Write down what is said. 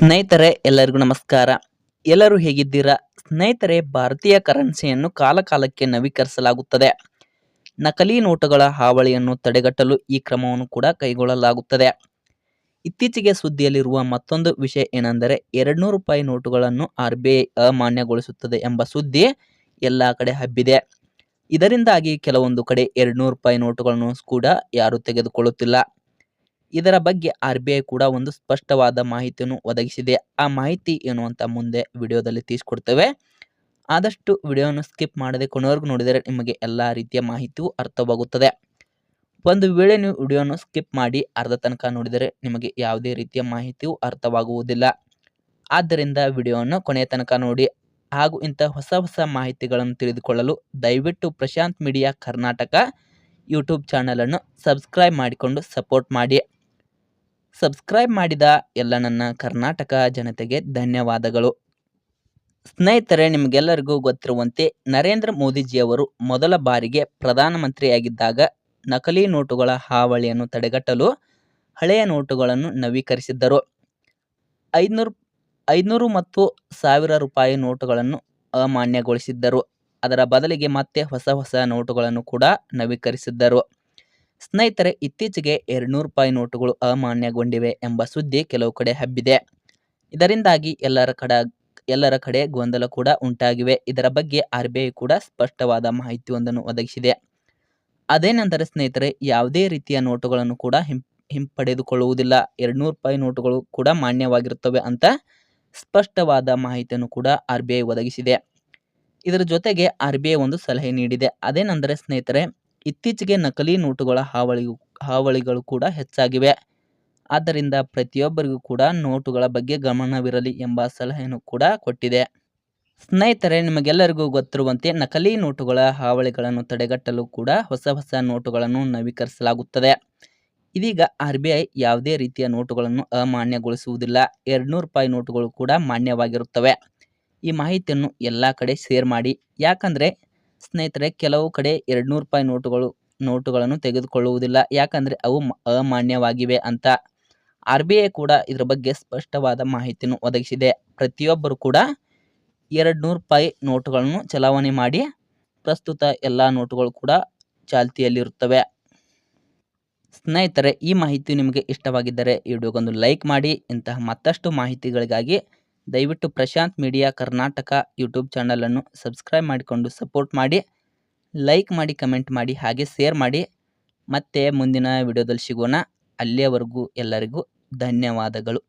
ಸ್ನೇಹಿತರೆ, ಎಲ್ಲರಿಗೂ ನಮಸ್ಕಾರ. ಎಲ್ಲರೂ ಹೇಗಿದ್ದೀರಾ? ಸ್ನೇಹಿತರೆ, ಭಾರತೀಯ ಕರೆನ್ಸಿಯನ್ನು ಕಾಲಕಾಲಕ್ಕೆ ನವೀಕರಿಸಲಾಗುತ್ತದೆ. ನಕಲಿ ನೋಟುಗಳ ಹಾವಳಿಯನ್ನು ತಡೆಗಟ್ಟಲು ಈ ಕ್ರಮವನ್ನು ಕೂಡ ಕೈಗೊಳ್ಳಲಾಗುತ್ತದೆ. ಇತ್ತೀಚೆಗೆ ಸುದ್ದಿಯಲ್ಲಿರುವ ಮತ್ತೊಂದು ವಿಷಯ ಏನೆಂದರೆ, ಎರಡ್ನೂರು ರೂಪಾಯಿ ನೋಟುಗಳನ್ನು ಆರ್ ಬಿ ಐ ಅಮಾನ್ಯಗೊಳಿಸುತ್ತದೆ ಎಂಬ ಸುದ್ದಿ ಎಲ್ಲ ಕಡೆ ಹಬ್ಬಿದೆ. ಇದರಿಂದಾಗಿ ಕೆಲವೊಂದು ಕಡೆ ಎರಡ್ನೂರು ರೂಪಾಯಿ ನೋಟುಗಳನ್ನು ಕೂಡ ಯಾರೂ ತೆಗೆದುಕೊಳ್ಳುತ್ತಿಲ್ಲ. ಇದರ ಬಗ್ಗೆ ಆರ್ ಬಿ ಐ ಕೂಡ ಒಂದು ಸ್ಪಷ್ಟವಾದ ಮಾಹಿತಿಯನ್ನು ಒದಗಿಸಿದೆ. ಆ ಮಾಹಿತಿ ಏನು ಅಂತ ಮುಂದೆ ವಿಡಿಯೋದಲ್ಲಿ ತಿಳಿಸ್ಕೊಡ್ತೇವೆ. ಆದಷ್ಟು ವಿಡಿಯೋವನ್ನು ಸ್ಕಿಪ್ ಮಾಡದೆ ಕೊನೆವರೆಗೂ ನೋಡಿದರೆ ನಿಮಗೆ ಎಲ್ಲ ರೀತಿಯ ಮಾಹಿತಿಯೂ ಅರ್ಥವಾಗುತ್ತದೆ. ಒಂದು ವೇಳೆ ನೀವು ವಿಡಿಯೋವನ್ನು ಸ್ಕಿಪ್ ಮಾಡಿ ಅರ್ಧ ತನಕ ನೋಡಿದರೆ ನಿಮಗೆ ಯಾವುದೇ ರೀತಿಯ ಮಾಹಿತಿಯೂ ಅರ್ಥವಾಗುವುದಿಲ್ಲ. ಆದ್ದರಿಂದ ವಿಡಿಯೋವನ್ನು ಕೊನೆಯ ತನಕ ನೋಡಿ. ಹಾಗೂ ಇಂಥ ಹೊಸ ಹೊಸ ಮಾಹಿತಿಗಳನ್ನು ತಿಳಿದುಕೊಳ್ಳಲು ದಯವಿಟ್ಟು ಪ್ರಶಾಂತ್ ಮೀಡಿಯಾ ಕರ್ನಾಟಕ ಯೂಟ್ಯೂಬ್ ಚಾನಲನ್ನು ಸಬ್ಸ್ಕ್ರೈಬ್ ಮಾಡಿಕೊಂಡು ಸಪೋರ್ಟ್ ಮಾಡಿ. ಸಬ್ಸ್ಕ್ರೈಬ್ ಮಾಡಿದ ಎಲ್ಲ ನನ್ನ ಕರ್ನಾಟಕ ಜನತೆಗೆ ಧನ್ಯವಾದಗಳು. ಸ್ನೇಹಿತರೆ, ನಿಮಗೆಲ್ಲರಿಗೂ ಗೊತ್ತಿರುವಂತೆ ನರೇಂದ್ರ ಮೋದಿಜಿಯವರು ಮೊದಲ ಬಾರಿಗೆ ಪ್ರಧಾನಮಂತ್ರಿಯಾಗಿದ್ದಾಗ ನಕಲಿ ನೋಟುಗಳ ಹಾವಳಿಯನ್ನು ತಡೆಗಟ್ಟಲು ಹಳೆಯ ನೋಟುಗಳನ್ನು ನವೀಕರಿಸಿದ್ದರು. ಐದುನೂರು ಐದುನೂರು ಮತ್ತು ಸಾವಿರ ರೂಪಾಯಿ ನೋಟುಗಳನ್ನು ಅಮಾನ್ಯಗೊಳಿಸಿದ್ದರು. ಅದರ ಬದಲಿಗೆ ಮತ್ತೆ ಹೊಸ ಹೊಸ ನೋಟುಗಳನ್ನು ಕೂಡ ನವೀಕರಿಸಿದ್ದರು. ಸ್ನೇಹಿತರೆ, ಇತ್ತೀಚೆಗೆ ಎರಡ್ನೂರು ರೂಪಾಯಿ ನೋಟುಗಳು ಅಮಾನ್ಯಗೊಂಡಿವೆ ಎಂಬ ಸುದ್ದಿ ಕೆಲವು ಕಡೆ ಹಬ್ಬಿದೆ. ಇದರಿಂದಾಗಿ ಎಲ್ಲರ ಕಡ, ಎಲ್ಲರ ಕಡೆ ಗೊಂದಲ ಕೂಡ ಉಂಟಾಗಿವೆ. ಇದರ ಬಗ್ಗೆ ಆರ್ ಬಿ ಐ ಕೂಡ ಸ್ಪಷ್ಟವಾದ ಮಾಹಿತಿಯೊಂದನ್ನು ಒದಗಿಸಿದೆ. ಅದೇನೆಂದರೆ ಸ್ನೇಹಿತರೆ, ಯಾವುದೇ ರೀತಿಯ ನೋಟುಗಳನ್ನು ಕೂಡ ಹಿಂ ಹಿಂಪಡೆದುಕೊಳ್ಳುವುದಿಲ್ಲ. ಎರಡ್ನೂರು ರೂಪಾಯಿ ನೋಟುಗಳು ಕೂಡ ಮಾನ್ಯವಾಗಿರುತ್ತವೆ ಅಂತ ಸ್ಪಷ್ಟವಾದ ಮಾಹಿತಿಯನ್ನು ಕೂಡ ಆರ್ ಬಿ ಐ ಒದಗಿಸಿದೆ. ಇದರ ಜೊತೆಗೆ ಆರ್ ಬಿ ಐ ಒಂದು ಸಲಹೆ ನೀಡಿದೆ. ಅದೇನೆಂದರೆ ಸ್ನೇಹಿತರೆ ಇತ್ತೀಚೆಗೆ ನಕಲಿ ನೋಟುಗಳ ಹಾವಳಿ, ಹಾವಳಿಗಳು ಕೂಡ ಹೆಚ್ಚಾಗಿವೆ. ಆದ್ದರಿಂದ ಪ್ರತಿಯೊಬ್ಬರಿಗೂ ಕೂಡ ನೋಟುಗಳ ಬಗ್ಗೆ ಗಮನವಿರಲಿ ಎಂಬ ಸಲಹೆಯನ್ನು ಕೂಡ ಕೊಟ್ಟಿದೆ. ಸ್ನೇಹಿತರೆ, ನಿಮಗೆಲ್ಲರಿಗೂ ಗೊತ್ತಿರುವಂತೆ ನಕಲಿ ನೋಟುಗಳ ಹಾವಳಿಗಳನ್ನು ತಡೆಗಟ್ಟಲು ಕೂಡ ಹೊಸ ಹೊಸ ನೋಟುಗಳನ್ನು ನವೀಕರಿಸಲಾಗುತ್ತದೆ. ಇದೀಗ ಆರ್ ಬಿ ಐ ಯಾವುದೇ ರೀತಿಯ ನೋಟುಗಳನ್ನು ಅಮಾನ್ಯಗೊಳಿಸುವುದಿಲ್ಲ. ಎರಡ್ನೂರು ರೂಪಾಯಿ ನೋಟುಗಳು ಕೂಡ ಮಾನ್ಯವಾಗಿರುತ್ತವೆ. ಈ ಮಾಹಿತಿಯನ್ನು ಎಲ್ಲ ಕಡೆ ಶೇರ್ ಮಾಡಿ. ಯಾಕಂದರೆ ಸ್ನೇಹಿತರೆ, ಕೆಲವು ಕಡೆ ಎರಡ್ನೂರು ರೂಪಾಯಿ ನೋಟುಗಳು, ನೋಟುಗಳನ್ನು ತೆಗೆದುಕೊಳ್ಳುವುದಿಲ್ಲ. ಯಾಕಂದರೆ ಅವು ಅಮಾನ್ಯವಾಗಿವೆ ಅಂತ ಆರ್ ಬಿ ಐ ಕೂಡ ಇದರ ಬಗ್ಗೆ ಸ್ಪಷ್ಟವಾದ ಮಾಹಿತಿಯನ್ನು ಒದಗಿಸಿದೆ. ಪ್ರತಿಯೊಬ್ಬರು ಕೂಡ ಎರಡು ನೂರು ರೂಪಾಯಿ ನೋಟುಗಳನ್ನು ಚಲಾವಣೆ ಮಾಡಿ ಪ್ರಸ್ತುತ ಎಲ್ಲ ನೋಟುಗಳು ಕೂಡ ಚಾಲ್ತಿಯಲ್ಲಿರುತ್ತವೆ. ಸ್ನೇಹಿತರೆ, ಈ ಮಾಹಿತಿ ನಿಮಗೆ ಇಷ್ಟವಾಗಿದ್ದರೆ ವಿಡಿಯೋಗೊಂದು ಲೈಕ್ ಮಾಡಿ. ಇಂತಹ ಮತ್ತಷ್ಟು ಮಾಹಿತಿಗಳಿಗಾಗಿ ದಯವಿಟ್ಟು ಪ್ರಶಾಂತ್ ಮೀಡಿಯಾ ಕರ್ನಾಟಕ ಯೂಟ್ಯೂಬ್ ಚಾನಲನ್ನು ಸಬ್ಸ್ಕ್ರೈಬ್ ಮಾಡಿಕೊಂಡು ಸಪೋರ್ಟ್ ಮಾಡಿ, ಲೈಕ್ ಮಾಡಿ, ಕಮೆಂಟ್ ಮಾಡಿ, ಹಾಗೆ ಶೇರ್ ಮಾಡಿ. ಮತ್ತೆ ಮುಂದಿನ ವಿಡಿಯೋದಲ್ಲಿ ಸಿಗೋಣ. ಅಲ್ಲಿಯವರೆಗೂ ಎಲ್ಲರಿಗೂ ಧನ್ಯವಾದಗಳು.